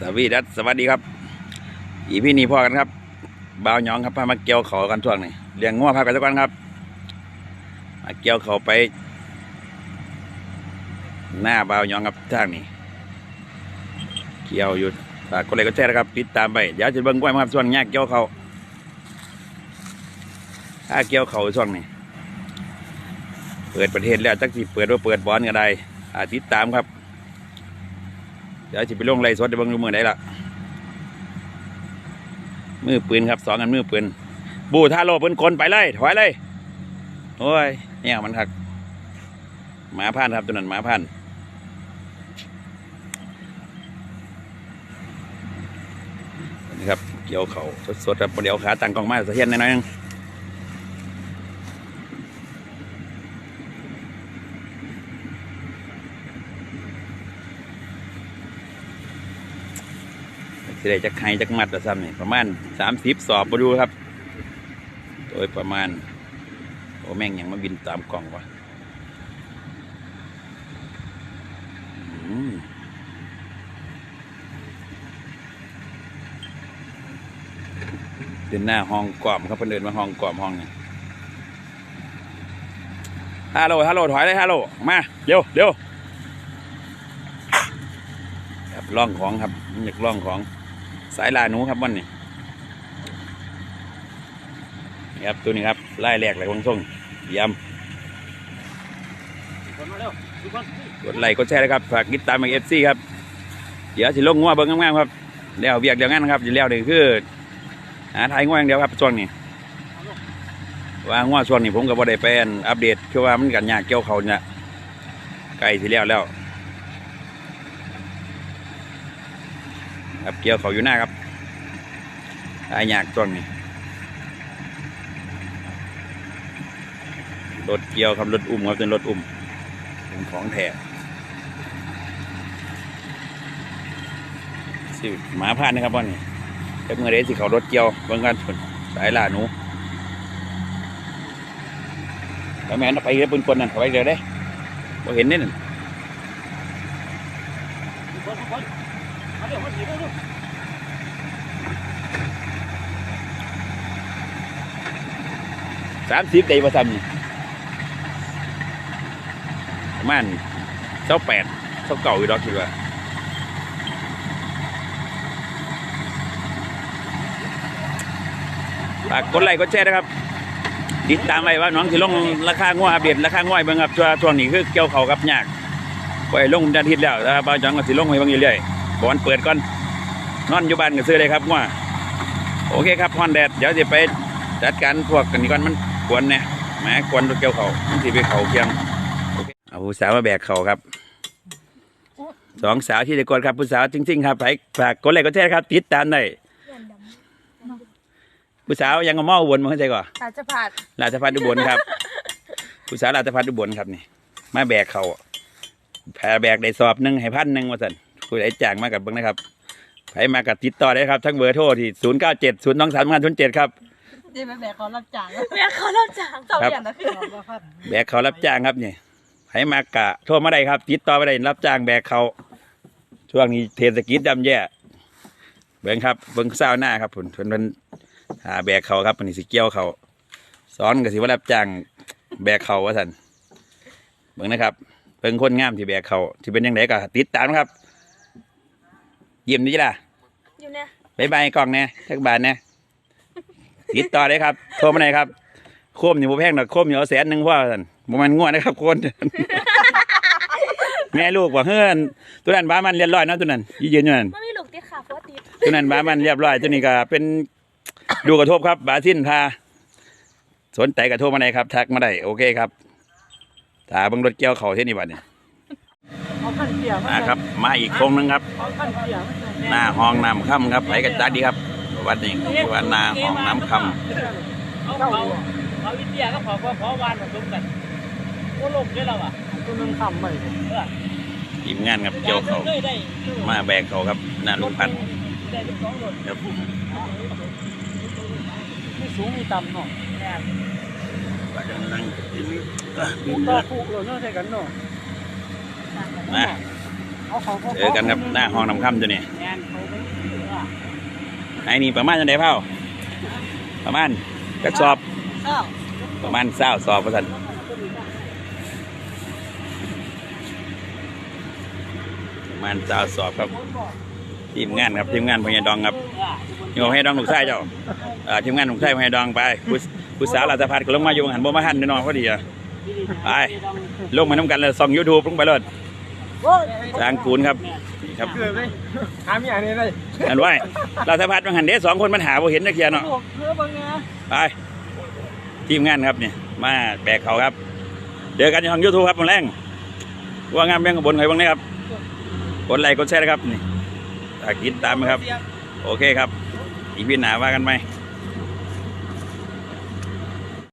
สวีดัสสวัสดีครับ อีพี่นี่พ่อกันครับบ่าวยองครับพามาเกี่ยวเขากันช่วงนี้เลี้ยงงัวพากันสักวันครับมาเกี่ยวเขาไป หน้าบ่าวยองครับทางนี้ เกี่ยวอยู่ฝากกดไลค์กดแชร์นะครับ ติดตามไปเดี๋ยวจะเบิ่งกล้วยมาครับช่วงนี้เกี่ยวเขาถ้าเกี่ยวเขาช่วงนี้ เปิดประเทศแล้วจักสิเปิดว่าเปิดบอลก็ได้อาติดตามครับ เดี๋ยวจะไปลงไล่สดในเบางมือได้ละมือปืนครับสองกันมือปืนบูท่าโลปืนกลไปเลยถอยเลยโอ้ยเนี่ยมันครับหมาพันธ์ครับตัวนั้นหมาพันธ์นี่ครับเกี่ยวเขาสดๆครับเดี๋ยวขาตั้งกองมาสะเทียนหน่อยๆนึง ได้จักไห้จักมัดละซ้ำนี่ประมาณสามสิบสอบมาดูครับ โดยประมาณ โอ้แม่งยังมาบินตามกล่องวะเดินหน้าห้องกล่อมครับเพิ่นเดินมาห้องกล่อมห้องนี่ฮัลโหลฮัลโหลถอยเลยฮัลโหลมาเร็วเร็วครับล่องของครับมันอยากล่องของ สายลาหนูครับวันนี้นี่ครับตัวนี้ครับไล่แรกเลยวงส่งยำคนมาเร็วทุกคนกดไลค์กดแชร์นะครับฝากติดตามมาเอฟซีครับเดี๋ยวสิลงงัวเบิ้งงามๆครับเดี๋ยวเวียกเดี๋ยวงั้นครับจะเลี้ยวนี่คือหาทายงัวอย่างเดียวครับช่วงนี้ว่างัวช่วงนี้ผมก็บ่ได้ไปอันอัปเดตคือว่ามันกันยากเกี่ยวเขาเนี่ยใกล้สิแล้วแล้ว ครับเกี่ยวเขาอยู่หน้าครับทายยากช่วงนี้รถเกี่ยวครับรถอุ้มครับเป็นรถอุ้มเป็นของแท้สิหมาพานนะครับวันนี้เป็นเมื่อเดสิเขารถเกี่ยวเบิ่งกันพุ่นสายล่าหนูแล้วแม่นเอาไปเฮ็ดปืนกลนั่นเอาไปเดี๋ยวได้บ่เห็นนี่นั่น สามสิบได้ประซ้ำนี่ประมาณเจ้าแปดเจ้าเก่าอยู่ดอกคิดว่าฝากกดไลค์กดแชร์นะครับ ติดตามไว้ว่าน้องสิลงราคาง้ออัปเดตราคาง้อยเบิ่งครับช่วงนี้คือเกี่ยวเขากับยากไปล่อยลงอาทิตย์แล้วแต่ว่าบางจังก็สิลงให้เบางเรื่อยๆ บอลเปิดก่อน นอนอยู่บ้านก็ซื้อเลยครับง้อโอเคครับฮอนแดดเดี๋ยวจะไปจัดการพวกกันนี้ก่อนมันกวนเนี่ยแหมกวนรถเกี่ยวเขามันสิไปเขาเคียงโอเคเอาผู้สาวมาแบกเขาครับสองสาวที่จะกวนครับผู้สาวจริง ๆ ครับไปฝากกดไลค์กดแชร์ครับ ติดตามได้ผู้สาวยังเอาหม้อวนมาเข้าใจก่อนอาจจะผ่านราชพัฒน์อุบลครับ ผู้สาวราชพัฒน์อุบลครับนี่ มาแบกเขาแผ่แบกได้สอบหนึ่งให้พันหนึ่งว่าสัน ผู้ใดจ้างมากับเบิ้งนะครับใครมากับติดต่อได้ครับทั้งเบอร์โทรที่ศูนย์เก้าเจ็ดศูนย์สองสามศูนย์เจ็ดครับนี่แม่แบกเขารับจ้างแบกเขารับจ้างเจ้าอย่างนั้นคือแบกเขารับจ้างครับนี่ใครมากะโทรมาได้ครับ ติดต่อมาได้รับจ้างแบกเขาช่วงนี้เทศกิจดำแย่เบิ้งครับเบิ้งเศร้าวหน้าครับผลเพิ่นเพิ่นหาแบกเขาครับมันนี่สิเกี่ยวเขาสอนก็สิว่ารับจ้างแบกเขาว่าสันเบิ้งนะครับเบิ้งคนงามที่แบกเขาที่เป็นยังไงก็ติดตามครับเยี่ยมดีล่ะอยู่เนี่ยบายบายกล่องเนี่ยทักบาทเนี่ยติดต่อได้ครับ โทรมาไหนอยครับ โคมอยู่บ่แพงดอกโคมอยู่เอาแสนหนึ่งพ่อสันบ่มันง่วนะครับคนแม่ลูกว่าเฮือนตัวนั้นบ้ามันเรียบร้อยเนาะตัวนั้นยืนยืนอยู่นั่นไม่มีลูกติดขาเพราะว่าติดตัวนั้นบ้ามันเรียบร้อยตัวนี้ก็เป็นดูกระทบครับบาสิ้นพาสนใจกระทบมาไหนอยครับ ทักมาได้โอเคครับถ้าเบิ่งรถเกี่ยวเขาเท่านี้บัดเนี่ยเอาขั้นเกี่ย วมาครับมาอีกโค้งหนึงครับเอาขั้นเกี่ยวหน้าห้องน้ำค่ำครับไปกันจัดดีครับวัดนี้วัดหน้าห้องน้ำค่เอาเขาเอาอินเดียก็ขอขอขอวานผสมกันก็ลงได้แล้วอะตัวนึงทำไปำทีมงานครับเกี่ยวเขาได้มาแบกเขาครับหน้าลุงพัดได้สองรถครับไม่สูงไม่ต่ำเนาะว่าจะนั่งกินผูกต่อผูกเราเนาะใช่กันเนาะ นะเอาของเจอกันครับหน้าห้องน้ำค่ำตัวนี้งานเขาไปไอ้นี่ประมาณจังไดเผาประมาณจักสอบอ้าวประมาณเศร้าสอบประสันประมาณเศร้าสอบครับทีมงานครับทีมงานพญาดองครับนี่พญาดองลูกชายเจ้าเอ่อทีมงานลูกชายพญาดองไปผู้ผู้สาวราชพัฒน์ก็ลงมาอยู่หันบ่มาหันแน่นอนพอดีอะไปลงมาน้ำกันเลยส่องยูทูบลงไปเลย จางกูนครับนี่ครับ เกือบเลยหามีอันนี้เลยอันไว้ราชพัฒน์มันหันเด้สองคนมันหาบ่เห็นนักเขียนเนาะบอกเพื่อบังนะไปทีมงานครับเนี่ยมาแบกเขาครับเจอกันในทางยูทูบครับวันแรงว่างามแบงกับบนใครบ้างนะครับกดไลค์กดแชร์นะครับนี่ถ้าคิดตามนะครับ โอเคครับ อีพีหนาว่ากันไหมเ